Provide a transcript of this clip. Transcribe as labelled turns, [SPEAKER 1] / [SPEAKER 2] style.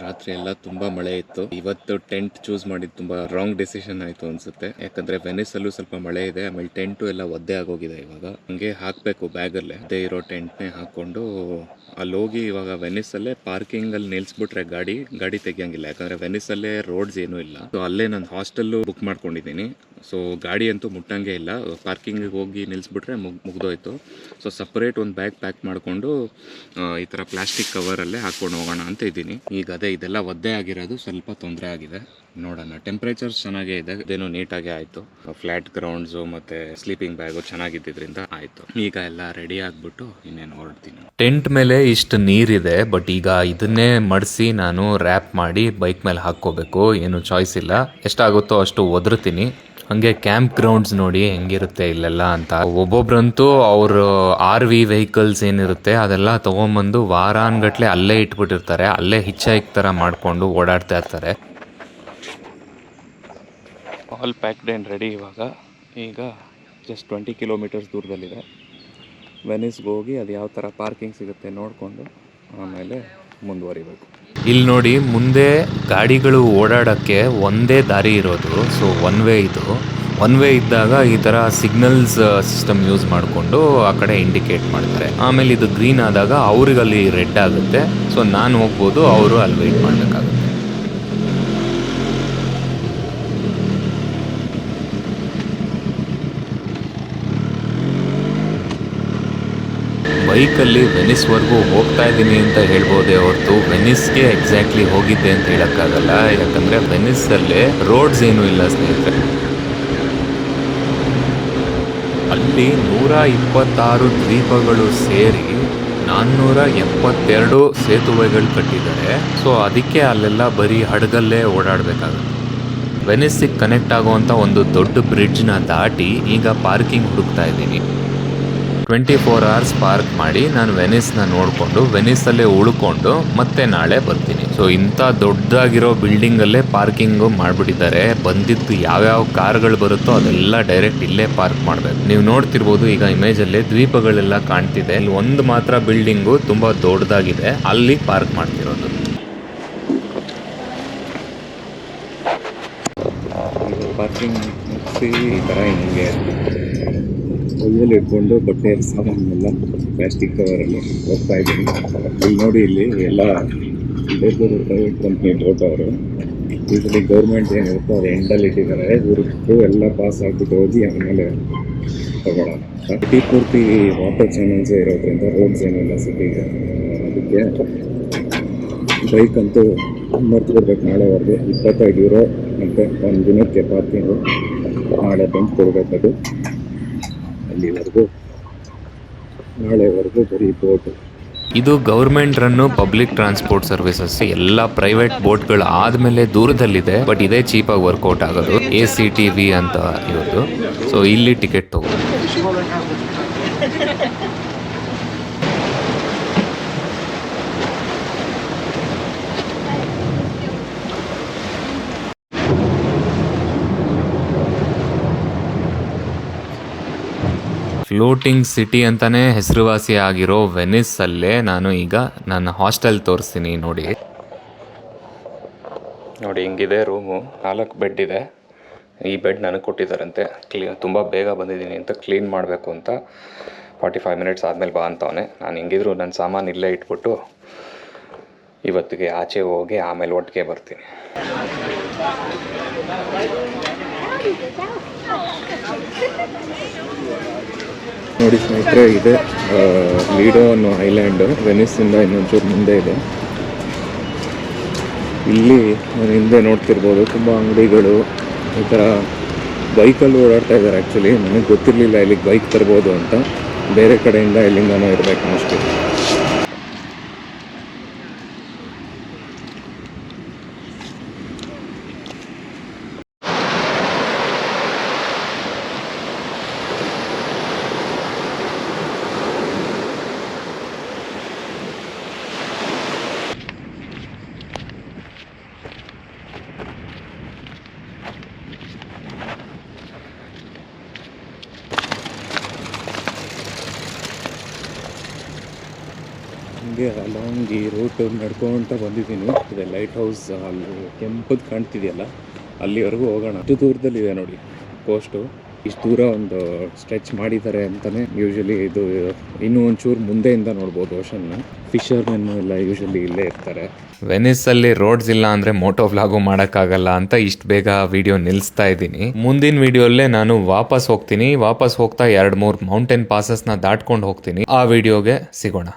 [SPEAKER 1] ರಾತ್ರಿ ಎಲ್ಲ ತುಂಬಾ ಮಳೆ ಇತ್ತು. ಇವತ್ತು ಟೆಂಟ್ ಚೂಸ್ ಮಾಡಿದ್ ತುಂಬಾ ರಾಂಗ್ ಡಿಸಿಷನ್ ಆಯ್ತು ಅನ್ಸುತ್ತೆ. ಯಾಕಂದ್ರೆ ವೆನಿಸ್ ಅಲ್ಲೂ ಸ್ವಲ್ಪ ಮಳೆ ಇದೆ. ಆಮೇಲೆ ಟೆಂಟ್ ಎಲ್ಲ ಒದ್ದೆ ಆಗೋಗಿದೆ ಇವಾಗ. ಹಂಗೆ ಹಾಕ್ಬೇಕು ಬ್ಯಾಗ್ ಅಲ್ಲೇ ಅದೇ ಇರೋ ಟೆಂಟ್ ನೇ ಹಾಕೊಂಡು ಅಲ್ಲಿ ಹೋಗಿ ಇವಾಗ ವೆನಿಸ್ ಅಲ್ಲೇ ಪಾರ್ಕಿಂಗ್ ಅಲ್ಲಿ ನಿಲ್ಸ್ಬಿಟ್ರೆ ಗಾಡಿ ಗಾಡಿ ತೆಗಿಯಂಗಿಲ್ಲ. ಯಾಕಂದ್ರೆ ವೆನಿಸ್ ಅಲ್ಲೇ ರೋಡ್ಸ್ ಏನೂ ಇಲ್ಲ. ಸೊ ಅಲ್ಲೇ ನಾನು ಹಾಸ್ಟೆಲ್ ಬುಕ್ ಮಾಡ್ಕೊಂಡಿದ್ದೀನಿ. ಸೊ ಗಾಡಿ ಅಂತೂ ಮುಟ್ಟಂಗೆ ಇಲ್ಲ. ಪಾರ್ಕಿಂಗಿಗೆ ಹೋಗಿ ನಿಲ್ಲಿಸ್ಬಿಟ್ರೆ ಮುಗ್, ಮುಗ್ದೋಯ್ತು. ಸೊ ಸಪ್ರೇಟ್ ಒಂದು ಬ್ಯಾಗ್ ಪ್ಯಾಕ್ ಮಾಡಿಕೊಂಡು ಈ ಥರ ಪ್ಲಾಸ್ಟಿಕ್ ಕವರಲ್ಲೇ ಹಾಕ್ಕೊಂಡು ಹೋಗೋಣ ಅಂತ ಇದ್ದೀನಿ. ಈಗ ಅದೇ, ಇದೆಲ್ಲ ಒದ್ದೆ ಆಗಿರೋದು ಸ್ವಲ್ಪ ತೊಂದರೆ ಆಗಿದೆ. ನೋಡೋಣ. ಟೆಂಪ್ರೇಚರ್ ಚೆನ್ನಾಗೇ ಇದೆ. ಇದೇನು ನೀಟಾಗೆ ಆಯಿತು. ಫ್ಲಾಟ್ ಗ್ರೌಂಡ್ಸು ಮತ್ತು ಸ್ಲೀಪಿಂಗ್ ಬ್ಯಾಗು ಚೆನ್ನಾಗಿದ್ದರಿಂದ ಆಯಿತು. ಈಗ ಎಲ್ಲ ರೆಡಿ ಆಗಿಬಿಟ್ಟು ಇನ್ನೇನು ಹೊರಡ್ತೀನಿ.
[SPEAKER 2] ಟೆಂಟ್ ಮೇಲೆ ಇಷ್ಟು ನೀರಿದೆ ಬಟ್ ಈಗ ಇದನ್ನೇ ಮಡಿಸಿ ನಾನು ರ್ಯಾಪ್ ಮಾಡಿ ಬೈಕ್ ಮೇಲೆ ಹಾಕ್ಕೋಬೇಕು. ಏನು ಚಾಯ್ಸ್ ಇಲ್ಲ. ಎಷ್ಟಾಗುತ್ತೋ ಅಷ್ಟು ಒದರ್ತೀನಿ. ಹಂಗೆ ಕ್ಯಾಂಪ್ ಗ್ರೌಂಡ್ಸ್ ನೋಡಿ ಹೆಂಗಿರುತ್ತೆ ಇಲ್ಲೆಲ್ಲ ಅಂತ. ಒಬ್ಬೊಬ್ರಂತೂ ಅವ್ರ ಆರ್ ವಿ ವೆಹಿಕಲ್ಸ್ ಏನಿರುತ್ತೆ ಅದೆಲ್ಲ ತಗೊಂಬಂದು ವಾರಾನ್ಗಟ್ಲೆ ಅಲ್ಲೇ ಇಟ್ಬಿಟ್ಟಿರ್ತಾರೆ. ಅಲ್ಲೇ ಹಿಚ್ ಹೈಕ್ ಥರ ಮಾಡಿಕೊಂಡು ಓಡಾಡ್ತಾ ಇರ್ತಾರೆ.
[SPEAKER 1] ಆಲ್ ಪ್ಯಾಕ್ಡ್ ಆ್ಯಂಡ್ ರೆಡಿ ಇವಾಗ. ಈಗ ಜಸ್ಟ್ ಟ್ವೆಂಟಿ ಕಿಲೋಮೀಟರ್ಸ್ ದೂರದಲ್ಲಿದೆ. ವೆನಿಸ್ಗೆ ಹೋಗಿ ಅದು ಯಾವ ಥರ ಪಾರ್ಕಿಂಗ್ ಸಿಗುತ್ತೆ ನೋಡಿಕೊಂಡು ಆಮೇಲೆ ಮುಂದುವರಿಬೇಕು.
[SPEAKER 2] ಇಲ್ಲಿ ನೋಡಿ, ಮುಂದೆ ಗಾಡಿಗಳು ಓಡಾಡೋಕ್ಕೆ ಒಂದೇ ದಾರಿ ಇರೋದು. ಸೊ ಒನ್ ವೇ ಇದು. ಒನ್ ವೇ ಇದ್ದಾಗ ಈ ಥರ ಸಿಗ್ನಲ್ಸ್ ಸಿಸ್ಟಮ್ ಯೂಸ್ ಮಾಡಿಕೊಂಡು ಆ ಕಡೆ ಇಂಡಿಕೇಟ್ ಮಾಡ್ತಾರೆ. ಆಮೇಲೆ ಇದು ಗ್ರೀನ್ ಆದಾಗ ಅವ್ರಿಗೆ ಅಲ್ಲಿ ರೆಡ್ ಆಗುತ್ತೆ. ಸೊ ನಾನು ಹೋಗ್ಬೋದು, ಅವರು ಅಲ್ಲಿ ವೆಯ್ಟ್ ಮಾಡಬೇಕಾಗುತ್ತೆ. ಬೈಕಲ್ಲಿ ವೆನಿಸ್ವರೆಗೂ ಹೋಗ್ತಾ ಇದ್ದೀನಿ ಅಂತ ಹೇಳ್ಬೋದೇ ಹೊರತು ವೆನಿಸ್ಗೆ ಎಕ್ಸಾಕ್ಟ್ಲಿ ಹೋಗಿದ್ದೆ ಅಂತ ಹೇಳೋಕ್ಕಾಗಲ್ಲ. ಯಾಕಂದರೆ ವೆನಿಸ್ಸಲ್ಲೇ ರೋಡ್ಸ್ ಏನೂ ಇಲ್ಲ ಸ್ನೇಹಿತರೆ. ಅಲ್ಲಿ ನೂರ ಇಪ್ಪತ್ತಾರು ದ್ವೀಪಗಳು ಸೇರಿ ನಾನ್ನೂರ ಎಪ್ಪತ್ತೆರಡು ಸೇತುವೆಗಳು ಕಟ್ಟಿದ್ದಾರೆ. ಸೊ ಅದಕ್ಕೆ ಅಲ್ಲೆಲ್ಲ ಬರೀ ಹಡಗಲ್ಲೇ ಓಡಾಡಬೇಕಾಗುತ್ತೆ. ವೆನಿಸ್ಸಿಗೆ ಕನೆಕ್ಟ್ ಆಗುವಂಥ ಒಂದು ದೊಡ್ಡ ಬ್ರಿಡ್ಜ್ನ ದಾಟಿ ಈಗ ಪಾರ್ಕಿಂಗ್ ಹುಡುಕ್ತಾ ಇದ್ದೀನಿ. ಟ್ವೆಂಟಿ ಫೋರ್ ಅವರ್ಸ್ ಪಾರ್ಕ್ ಮಾಡಿ ನಾನು ವೆನಿಸ್ನ ನೋಡಿಕೊಂಡು ವೆನಿಸಲ್ಲೇ ಉಳ್ಕೊಂಡು ಮತ್ತೆ ನಾಳೆ ಬರ್ತೀನಿ. ಸೊ ಇಂಥ ದೊಡ್ಡದಾಗಿರೋ ಬಿಲ್ಡಿಂಗಲ್ಲೇ ಪಾರ್ಕಿಂಗು ಮಾಡಿಬಿಟ್ಟಿದ್ದಾರೆ. ಬಂದಿದ್ದು ಯಾವ್ಯಾವ ಕಾರ್ಗಳು ಬರುತ್ತೋ ಅದೆಲ್ಲ ಡೈರೆಕ್ಟ್ ಇಲ್ಲೇ ಪಾರ್ಕ್ ಮಾಡಬೇಕು. ನೀವು ನೋಡ್ತಿರ್ಬೋದು, ಈಗ ಇಮೇಜಲ್ಲಿ ದ್ವೀಪಗಳೆಲ್ಲ ಕಾಣ್ತಿದೆ. ಇಲ್ಲಿ ಒಂದು ಮಾತ್ರ ಬಿಲ್ಡಿಂಗು ತುಂಬ ದೊಡ್ಡದಾಗಿದೆ. ಅಲ್ಲಿ ಪಾರ್ಕ್ ಮಾಡ್ತಿರೋದು.
[SPEAKER 1] ಪಾರ್ಕಿಂಗ್ ಈ ಥರ ಹಿಂಗೆ. ಕೈಯಲ್ಲಿ ಇಟ್ಕೊಂಡು ಬಟ್ಟೆ ಸಾಮಾನೆಲ್ಲ ಪ್ಲಾಸ್ಟಿಕ್ ಕವರಲ್ಲಿ ಹೋಗ್ತಾ ಇದ್ದೀನಿ. ಇಲ್ಲಿ ನೋಡಿ ಇಲ್ಲಿ ಎಲ್ಲ ಬೇರೆ ಪ್ರೈವೇಟ್ ಕಂಪ್ನಿ ಅವರು ಯೂಸಲಿ ಗೌರ್ಮೆಂಟ್ ಏನಿರುತ್ತೋ ಅವ್ರು ಎಂಡಲ್ಲಿ ಇಟ್ಟಿದ್ದಾರೆ. ಇವ್ರದ್ದು ಎಲ್ಲ ಪಾಸ್ ಆಗ್ಬಿಟ್ಟು ಹೋಗಿ ಆಮೇಲೆ ತಗೊಳ್ಳೋಣ ಸಿಟಿ ಪೂರ್ತಿ ವಾಟರ್ ಚಾನಲ್ಸ್ ಇರೋದ್ರಿಂದ ರೋಡ್ಸ್ ಏನಿಲ್ಲ ಸಿಟಿಗೆ ಅದಕ್ಕೆ ಬೈಕ್ ಅಂತೂ ಕೊಡ್ಬೇಕು ನಾಳೆವರೆಗೆ. ಇಪ್ಪತ್ತೈದು ಯೂರೋ ಮತ್ತು ಒಂದು ದಿನಕ್ಕೆ ಪಾರ್ಕಿಂಗು ನಾಳೆ ಬಂದು ಕೊಡಬೇಕದು ಅಲ್ಲಿವರೆಗೂ, ನಾಳೆವರೆಗೂ ಬರೀ ಬೋಟು
[SPEAKER 2] ಇದು government run public transport services ಎಲ್ಲ ಪ್ರೈವೇಟ್ ಬೋಟ್ಗಳು ಆದ್ಮೇಲೆ ದೂರದಲ್ಲಿದೆ, ಬಟ್ ಇದೇ ಚೀಪಾಗಿ ವರ್ಕೌಟ್ ಆಗೋದು, ಎ ಸಿ ಟಿ ವಿ ಅಂತ ಇರೋದು. ಸೊ ಇಲ್ಲಿ ಟಿಕೆಟ್ ತಗೋ ಫ್ಲೋಟಿಂಗ್ ಸಿಟಿ ಅಂತಲೇ ಹೆಸರುವಾಸಿ ಆಗಿರೋ ವೆನಿಸ್ ಅಲ್ಲೇ ನಾನು ಈಗ ನನ್ನ ಹಾಸ್ಟೆಲ್ ತೋರಿಸ್ತೀನಿ ನೋಡಿ.
[SPEAKER 1] ನೋಡಿ, ಹಿಂಗಿದೆ ರೂಮು. ನಾಲ್ಕು ಬೆಡ್ ಇದೆ. ಈ ಬೆಡ್ ನನಗೆ ಕೊಟ್ಟಿದ್ದಾರಂತೆ. ಕ್ಲೀ ತುಂಬ ಬೇಗ ಬಂದಿದ್ದೀನಿ ಅಂತ ಕ್ಲೀನ್ ಮಾಡಬೇಕು ಅಂತ ಫಾರ್ಟಿ ಫೈವ್ ಮಿನಿಟ್ಸ್ ಆದಮೇಲೆ ಬಾ ಅಂತವನೆ. ನಾನು ಹಿಂಗಿದ್ರು ನನ್ನ ಸಾಮಾನು ಇಲ್ಲೇ ಇಟ್ಬಿಟ್ಟು ಇವತ್ತಿಗೆ ಆಚೆ ಹೋಗಿ ಆಮೇಲೆ ಒಟ್ಟಿಗೆ ಬರ್ತೀನಿ. ನೋಡಿ ಸ್ನೇಹಿತರೆ, ಇದೆ ಲೀಡೋ ಅನ್ನೋ ಐಲ್ಯಾಂಡ್ ವೆನಿಸ್ಸಿಂದ ಇನ್ನೊಂಚೂರು ಮುಂದೆ ಇದೆ. ಇಲ್ಲಿ ಹಿಂದೆ ನೋಡ್ತಿರ್ಬೋದು, ತುಂಬ ಅಂಗಡಿಗಳು, ಈ ಥರ ಬೈಕಲ್ಲಿ ಓಡಾಡ್ತಾ ಇದ್ದಾರೆ ಆ್ಯಕ್ಚುಲಿ ನನಗೆ ಗೊತ್ತಿರಲಿಲ್ಲ ಇಲ್ಲಿಗೆ ಬೈಕ್ ತರ್ಬೋದು ಅಂತ. ಬೇರೆ ಕಡೆಯಿಂದ ಎಲ್ಲಿಂದನೋ ಇರಬೇಕು ಮೋಸ್ಟ್ಲಿ ಹಂಗೆ ಅಲಾಂಗ್ ಈ ರೂಟ್ ನಡ್ಕೊಂತ ಬಂದಿದ್ದೀನಿ. ಇದೆ ಲೈಟ್ ಹೌಸ್ ಅಲ್ಲಿ ಕೆಂಪದ್ ಕಾಣ್ತಿದೆಯಲ್ಲ, ಅಲ್ಲಿವರೆಗೂ ಹೋಗೋಣ. ಅಷ್ಟು ದೂರದಲ್ಲಿದೆ ನೋಡಿ ಪೋಸ್ಟು ಇಷ್ಟು ದೂರ ಒಂದು ಸ್ಟ್ರೆಚ್ ಮಾಡಿದ್ದಾರೆ ಅಂತಲೇ ಯೂಶಲಿ ಇದು ಇನ್ನೂ ಒಂಚೂರು ಮುಂದೆಯಿಂದ ನೋಡ್ಬೋದು ಓಷನ್ನ ಫಿಶರ್ಮೆನ್ ಎಲ್ಲ ಯೂಶಲಿ ಇಲ್ಲೇ ಇರ್ತಾರೆ.
[SPEAKER 2] ವೆನಿಸ್ ಅಲ್ಲಿ ರೋಡ್ಸ್ ಇಲ್ಲ ಅಂದ್ರೆ ಮೋಟೋ ವ್ಲಾಗು ಮಾಡೋಕ್ಕಾಗಲ್ಲ ಅಂತ ಇಷ್ಟು ಬೇಗ ವಿಡಿಯೋ ನಿಲ್ಲಿಸ್ತಾ ಇದ್ದೀನಿ. ಮುಂದಿನ ವಿಡಿಯೋಲ್ಲೇ ನಾನು ವಾಪಸ್ ಹೋಗ್ತೀನಿ. ವಾಪಸ್ ಹೋಗ್ತಾ ಎರಡು ಮೂರು ಮೌಂಟೇನ್ ಪಾಸಸ್ನ ದಾಟ್ಕೊಂಡು ಹೋಗ್ತೀನಿ. ಆ ವಿಡಿಯೋಗೆ ಸಿಗೋಣ.